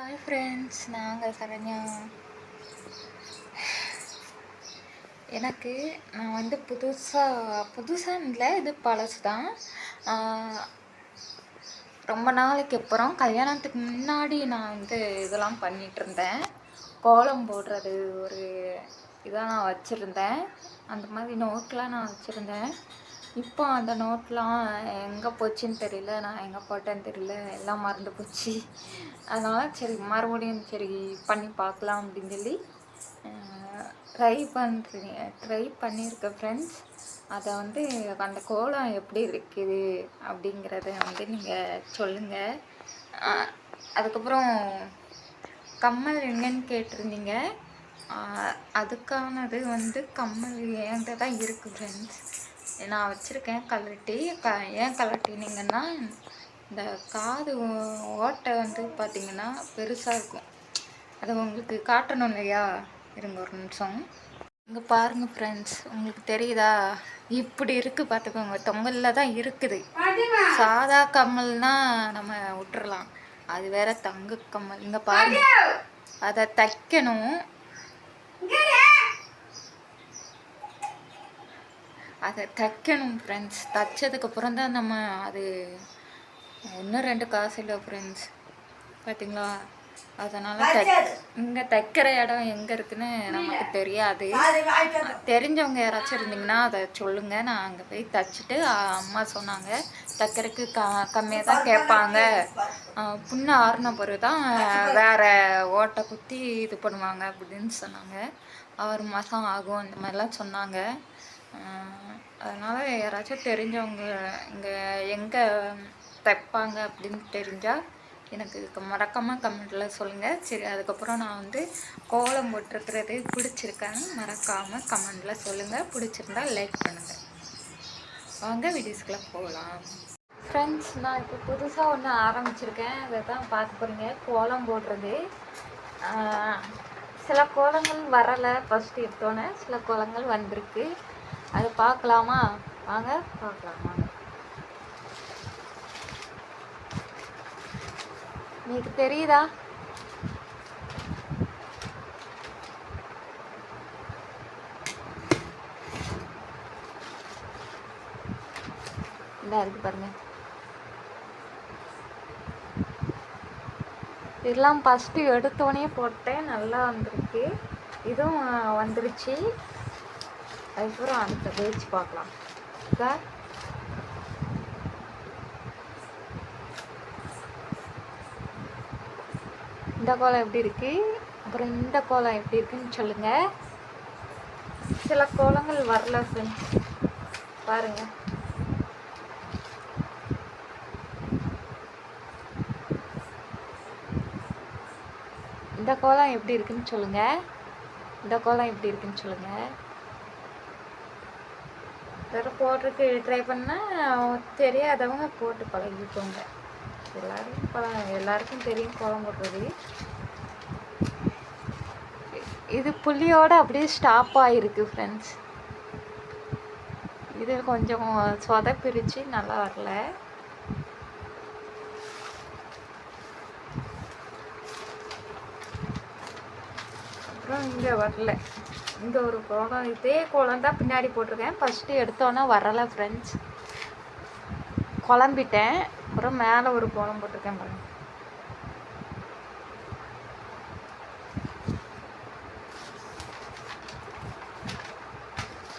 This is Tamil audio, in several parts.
ஹாய் ஃப்ரெண்ட்ஸ் நாங்கள் சரண்யா. எனக்கு நான் வந்து புதுசாக புதுசாக இல்லை இது பழசு தான் ரொம்ப நாளைக்கு அப்புறம் கல்யாணத்துக்கு முன்னாடி நான் வந்து இதெல்லாம் பண்ணிகிட்டு இருந்தேன் கோலம் போடுறது ஒரு இதாக நான் வச்சுருந்தேன். அந்த மாதிரி நோட்லாம் நான் வச்சுருந்தேன். இப்போ அந்த நோட்லாம் எங்கே போச்சுன்னு தெரியல நான் எங்கே போட்டேன்னு தெரியல எல்லாம் மறந்து போச்சு. அதனால் சரி மறுபடியும் சரி பண்ணி பார்க்கலாம் அப்படின்னு சொல்லி ட்ரை பண்ணுறீங்க ட்ரை பண்ணியிருக்கேன் ஃப்ரெண்ட்ஸ் அதை வந்து அந்த கோலம் எப்படி இருக்குது அப்படிங்கிறத வந்து நீங்கள் சொல்லுங்கள் அதுக்கப்புறம் கம்மல் எங்கன்னு கேட்டிருந்தீங்க. அதுக்கானது வந்து கம்மல் என்கிட்ட தான் இருக்குது ஃப்ரெண்ட்ஸ் நான் வச்சுருக்கேன் கலட்டி க ஏன் கலட்டினீங்கன்னா இந்த காது ஓட்டை வந்து பார்த்தீங்கன்னா பெருசாக இருக்கும். அதை உங்களுக்கு காட்டணும் இல்லையா? இருங்க ஒரு நிமிஷம். இங்கே பாருங்க ஃப்ரெண்ட்ஸ் உங்களுக்கு தெரியுதா? இப்படி இருக்குது பார்த்துக்கோங்க தொங்கலில் தான் இருக்குது. சாதா கம்மல்னா நம்ம விட்டுறலாம். அது வேற தங்க கம்மல் இங்கே பாருங்க. அதை தைக்கணும். அதை தைக்கணும் ஃப்ரெண்ட்ஸ் தைச்சதுக்கப்புறம் தான் நம்ம அது இன்னும் ரெண்டு காசு இல்லை ஃப்ரெண்ட்ஸ் பார்த்தீங்களா அதனால் தை இங்கே தைக்கிற இடம் எங்கே இருக்குன்னு நமக்கு தெரியாது. தெரிஞ்சவங்க யாராச்சும் இருந்தீங்கன்னா அதை சொல்லுங்கள் நான் அங்கே போய் தைச்சிட்டு அம்மா சொன்னாங்க. தைக்கிறதுக்கு க கம்மியாக தான் கேட்பாங்க. புண்ணு ஆறின பிறகு தான் வேற ஓட்டை குத்தி இது பண்ணுவாங்க அப்படின்னு சொன்னாங்க. ஆறு மாதம் ஆகும். அந்த மாதிரிலாம் சொன்னாங்க. அதனால் யாராச்சும் தெரிஞ்சவங்க இங்கே எங்கே தைப்பாங்க அப்படின்னு தெரிஞ்சால் எனக்கு மறக்காமல் கமெண்ட்டில் சொல்லுங்கள் சரி அதுக்கப்புறம் நான் வந்து கோலம் போட்டிருக்கிறது பிடிச்சிருக்கான்னு மறக்காமல் கமெண்டில் சொல்லுங்கள் பிடிச்சிருந்தா லைக் பண்ணுங்கள் வாங்க வீடியோஸ்க்குள்ளே போகலாம். ஃப்ரெண்ட்ஸ் நான் இப்போ புதுசாக ஒன்று ஆரம்பிச்சிருக்கேன். அதை தான் பார்க்க போகிறீங்க கோலம் போடுறது. சில கோலங்கள் வரலை. ஃபஸ்ட்டு எடுத்தோன்னே சில கோலங்கள் வந்திருக்கு. அதை பார்க்கலாமா வாங்க. பார்க்கலாமா நீக்கு தெரியுதா? இதாக இருக்கு பாருங்க. இதெல்லாம் ஃபஸ்ட்டு எடுத்தோடனே போட்டேன் நல்லா வந்திருக்கு. இதுவும் வந்துருச்சு. அதுக்கப்புறம் அடுத்த பேச்சு பார்க்கலாம். சார்? இந்த கோலம் எப்படி இருக்கு? அப்புறம் இந்த கோலம் எப்படி இருக்குன்னு சொல்லுங்க. சில கோலங்கள் வரல ஃப்ரெண்ட்ஸ் பாருங்க. இந்த கோலம் எப்படி இருக்குன்னு சொல்லுங்க. இந்த கோலம் எப்படி இருக்குன்னு சொல்லுங்க. வேற போடுறதுக்கு ட்ரை பண்ணால் தெரியாதவங்க போட்டு பழகிக்கோங்க. எல்லாரும் பழ எல்லாருக்கும் தெரியும் கோலம் போடுறது. இது புள்ளியோடு அப்படியே ஸ்டாப் ஆகிருக்கு ஃப்ரெண்ட்ஸ் இது கொஞ்சம் சொத பிரித்து நல்லா வரல. அப்புறம் இங்கே வரல. இந்த ஒரு கோலம். இதே கோலம் தான் பின்னாடி போட்டிருக்கேன். ஃபஸ்ட்டு எடுத்தோன்னே வரலை ஃப்ரெண்ட்ஸ் குழம்பிட்டேன் அப்புறம் மேலே ஒரு கோலம் போட்டிருக்கேன் பாருங்க.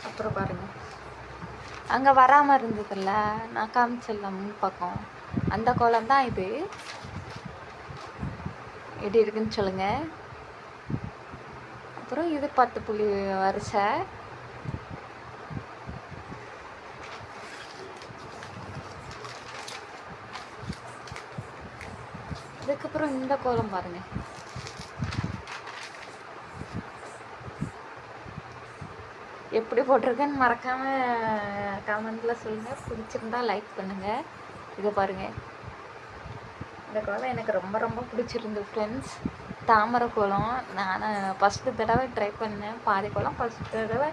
அப்புறம் பாருங்க. அங்கே வராமல் இருந்ததுல்ல. நான் காமிச்சிடலாம் முன் பக்கம். அந்த கோலம் தான் இது. எப்படி இருக்குன்னு சொல்லுங்கள் அப்புறம் இது பத்து புள்ளி வரிசை. அதுக்கப்புறம் இந்த கோலம் பாருங்க. எப்படி போட்டிருக்கேன்னு மறக்காம கமெண்ட்ல சொல்லுங்க. பிடிச்சிருந்தா லைக் பண்ணுங்க. இதை பாருங்க. இந்த கோலம் எனக்கு ரொம்ப ரொம்ப பிடிச்சிருந்து ஃப்ரெண்ட்ஸ் தாமரை கோலம் நான் ஃபஸ்ட்டு தடவை ட்ரை பண்ணேன். பாதி கோலம் ஃபஸ்ட் தடவை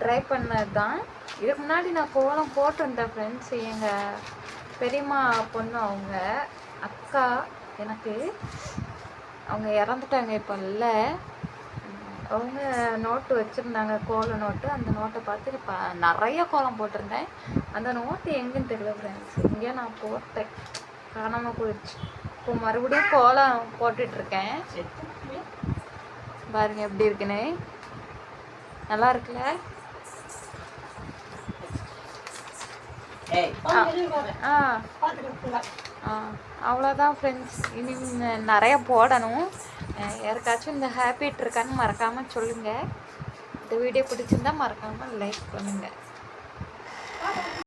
ட்ரை பண்ணது தான் இதுக்கு முன்னாடி நான் கோலம் போட்டிருந்தேன் ஃப்ரெண்ட்ஸ் எங்கள் பெரியம்மா பொண்ணு அவங்க அக்கா எனக்கு அவங்க இறந்துட்டாங்க இப்போ இல்லை. அவங்க நோட்டு வச்சுருந்தாங்க கோல நோட்டு அந்த நோட்டை பார்த்து இப்போ நிறைய கோலம் போட்டிருந்தேன். அந்த நோட்டு எங்கேன்னு தெரியல ஃப்ரெண்ட்ஸ் இங்கே நான் போட்டேன். காணாமல் போயிடுச்சு. இப்போ மறுபடியும் கோலம் போட்டுட்ருக்கேன். பாருங்க எப்படி இருக்குன்னு. நல்லா இருக்குல்ல? ஆ. ஆ அவ்வளோதான் ஃப்ரெண்ட்ஸ் இனி நிறைய போடணும். யாருக்காச்சும் இந்த ஹேபிட் இருக்கான்னு மறக்காமல் சொல்லுங்கள் இந்த வீடியோ பிடிச்சிருந்தா மறக்காமல் லைக் பண்ணுங்கள்